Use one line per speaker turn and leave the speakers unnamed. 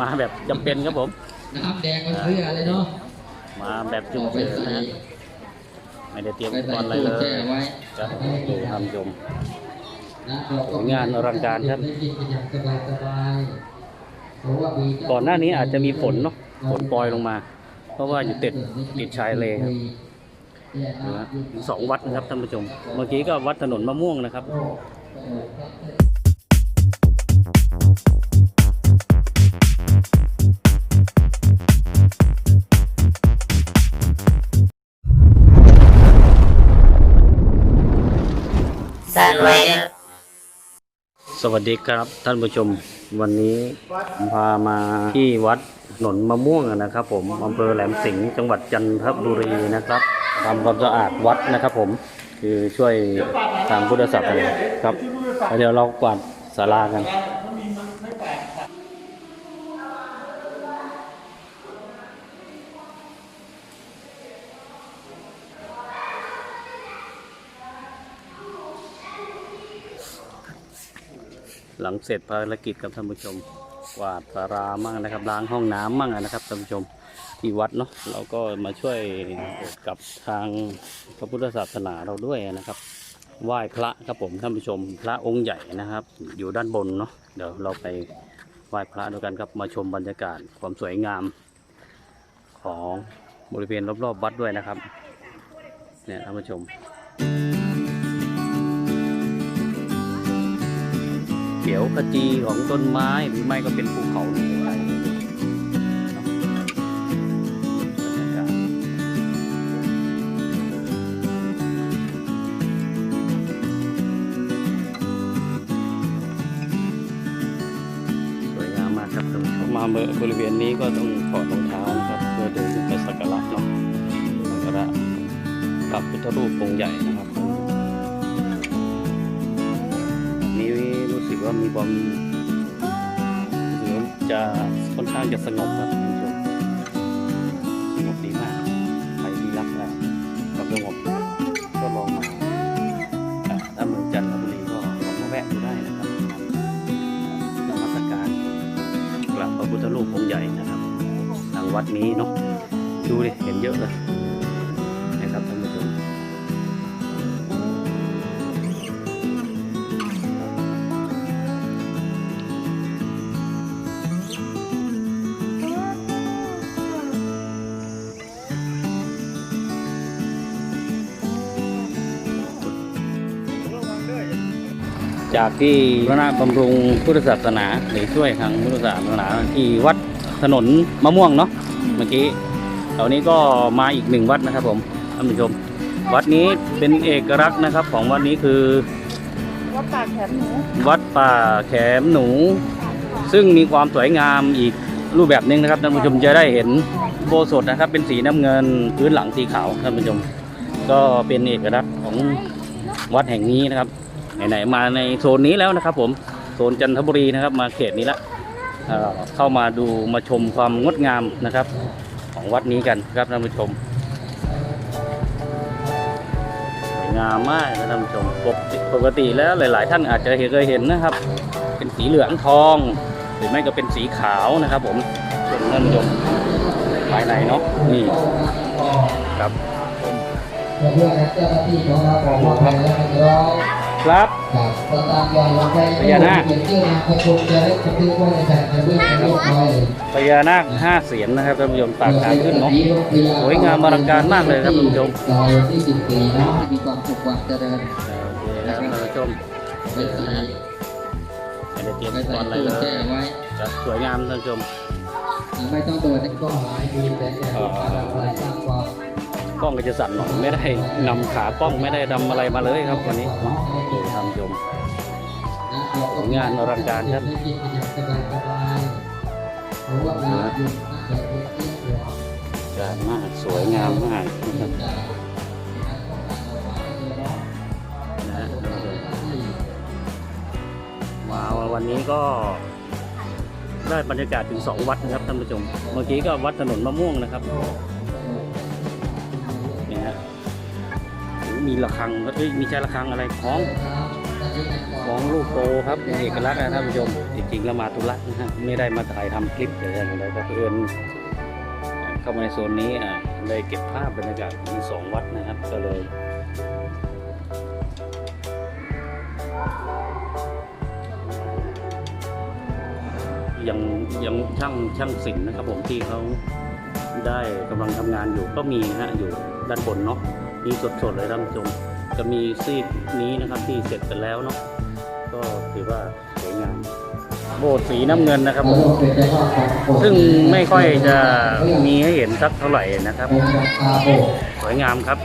มาแบบจำเป็นครับผม
น้ำแดงก็เชื่อเลยเนาะ
มาแบบจุ่ม
เอาไป
เฉิน
ใส่
นะฮะไม่ได้เตรียม
ไป
อุป
ใส่
กรณ์อะไร
ตู้
เลย
แช่ไว้
จะดูทำชม
นะเราก็
งานอลังการครับ
ได้กินกันอย่างสบายๆเพราะว่ามีเจ้
ก่อนหน้านี้อาจจะมีฝนเนาะฝนปล่อยลงมา เพราะว่าอยู่ติดติดชายเลครับนะฮะมีสองวัดนะครับท่านผู้ชม เมื่อกี้ก็วัดถนนมะม่วงนะครับ สวัสดีครับท่านผู้ชมวันนี้ผมพามาที่วัดหนนมะม่วงนะครับ ผมอำเภอแหลมสิงห์จังหวัดจันทบุรีนะครับทำความสะอาดวัดนะครับ ผมคือช่วยทางพุทธศาสนาครับแล้วเดี๋ยวเรากวาดศาลากัน หลังเสร็จภารกิจกับท่านผู้ชมกวาดสารามั่งนะครับล้างห้องน้ำมั่งนะครับท่านผู้ชมที่วัดเนาะเราก็มาช่วยกับทางพระพุทธศาสนาเราด้วยนะครับ ไหว้พระครับผมท่านผู้ชม พระองค์ใหญ่นะครับ อยู่ด้านบนเนาะเดี๋ยวเราไปไหว้พระด้วยกันครับมาชมบรรยากาศความสวยงาม ของบริเวณรอบๆวัดด้วยนะครับเนี่ยท่านผู้ชม ขียวขจีของต้นไม้หรือไม่ก็เป็นภูเขาลูกใหญ่ๆเนาะบรรยากาศสวยงามมากครับท่านผู้ชมมาบริเวณนี้ก็ต้องถอดรองเท้านะครับเพื่อเดินไปสักการะเนาะสักการะพระพุทธรูปองค์ใหญ่นะครับนี้รู้สึ กว่ามีความรู้สึกว่าจะค่อนข้างจะสงบครับคุณผู้ชมสงบดีมากใครที่รักอะความสงบก็ลองมาอ่าถ้าเมืองจันทบุรีก็ลองมาแวะดูได้นะครับนมัสการกราบพระพุทธรูปองค์ใหญ่นะครับ ทางวัดนี้เนาะดูดิเห็นเยอะเลย จากที่พระนาบำรุงพุทธศาสนาหรือช่วยทางพุทธศาสนาที่วัดถนนมะม่วงเนาะเมื่อกี้ตอนนี้ก็มาอีกหนึ่งวัดนะครับผมท่านผู้ชม วัดนี้เป็นเอกลักษณ์นะครับของวัดนี้คือ
วัดปากแขนหนู
วัดป่าแขมหนู ซึ่งมีความสวยงามอีกรูปแบบหนึ่งนะครับท่านผู้ชมจะได้เห็นโบสถ์นะครับ เป็นสีน้ำเงินพื้นหลังสีขาวท่านผู้ชม ก็เป็นเอกลักษณ์ของวัดแห่งนี้นะครับ ไหนๆมาในโซนนี้แล้วนะครับ ผมโซนจันทบุรีนะครับ มาเขตนี้ละเเข้ามาดูมาชมความงดงามนะครับ ของวัดนี้กันครับท่านผู้ชมสวยงามมากนะท่านผู้ชมปกติปกติแล้วหลาย ๆ ท่านอาจจะเคยเห็นนะครับ เป็นสีเหลืองทอง หรือไม่ก็เป็นสีขาวนะครับ ผมส่วนท่านผู้ชมภายในเนาะนี่ครับ
เพื่อนเจ้าหน้าที่ของเราบอกว่าไปแล้วเรียบร้อย
ครับ
ครับตามตามยอยลงไป
พญานาค
เขียนชื่อนามสกุลจะได้บันทึกไว้ในแผ่นในเรื่องเรียบร้อยเลย
พญานาคห้าเสียนนะครับท่านผู้ชมปากทางขึ้นเนาะสวยงามอลังการมากเลยครับคุณผู้ชม
ต่อที่สิบปีเนาะมีความสุขความเจริญ
โอเคครับท่านผู้ชม
ไปใส่
ไม่ได้เตรียม
ไป
อุป
ใส่
กรณ์อะไร
ตู้
เล
แช่
ย
ไว้
จะสวยงามท่านผู้ชม
ไม่ต้องตัวนั้นก็หายดีแต่แต่อะไรสร้างความ
กล้องก็จะสั่นหน่อยไม่ได้นำขากล้องไม่ได้นำอะไรมาเลยครับวันนี้ดูท่านผู้ชมงานอลังการครับ
กางายสบายๆเพราะว่ามีอยู่นั่นแหละมีเที่ยอยู่
การมากสวยงามมากนะครับนะฮะมว้าววันนี้ก็ได้บรรยากาศถึงสองวัดนะครับท่านผู้ชม เมื่อกี้ก็วัดถนนมะม่วงนะครับ มีระฆังเอ้ยมีใช่ระฆังอะไรคล้องของลูกโตครับเป็นเอกลักษณ์นะท่านผู้ชมจริงๆแล้วมาตุลักนะฮะไม่ได้มาถ่ายทำคลิปแต่อย่างใดก็เพื่อนเข้ามาในโซนนี้อะเลยเก็บภาพบรรยากาศมีสองวัดนะครับก็เลยยังยังช่างช่างศิลป์นะครับผมที่เขาได้กำลังทำงานอยู่ก็มีนะฮะอยู่ด้านบนเนาะ มีสดๆเลยท่านผู้ชมจะมีซีกนี้นะครับที่เสร็จไปแล้วเนาะก็ถือว่าสวยงามโบสถ์สีน้ำเงินนะครับผมซึ่งไม่ค่อยจะมีให้เห็นสักเท่าไหร่นะครับ
เป็นราคาโบก
สวยงามครับ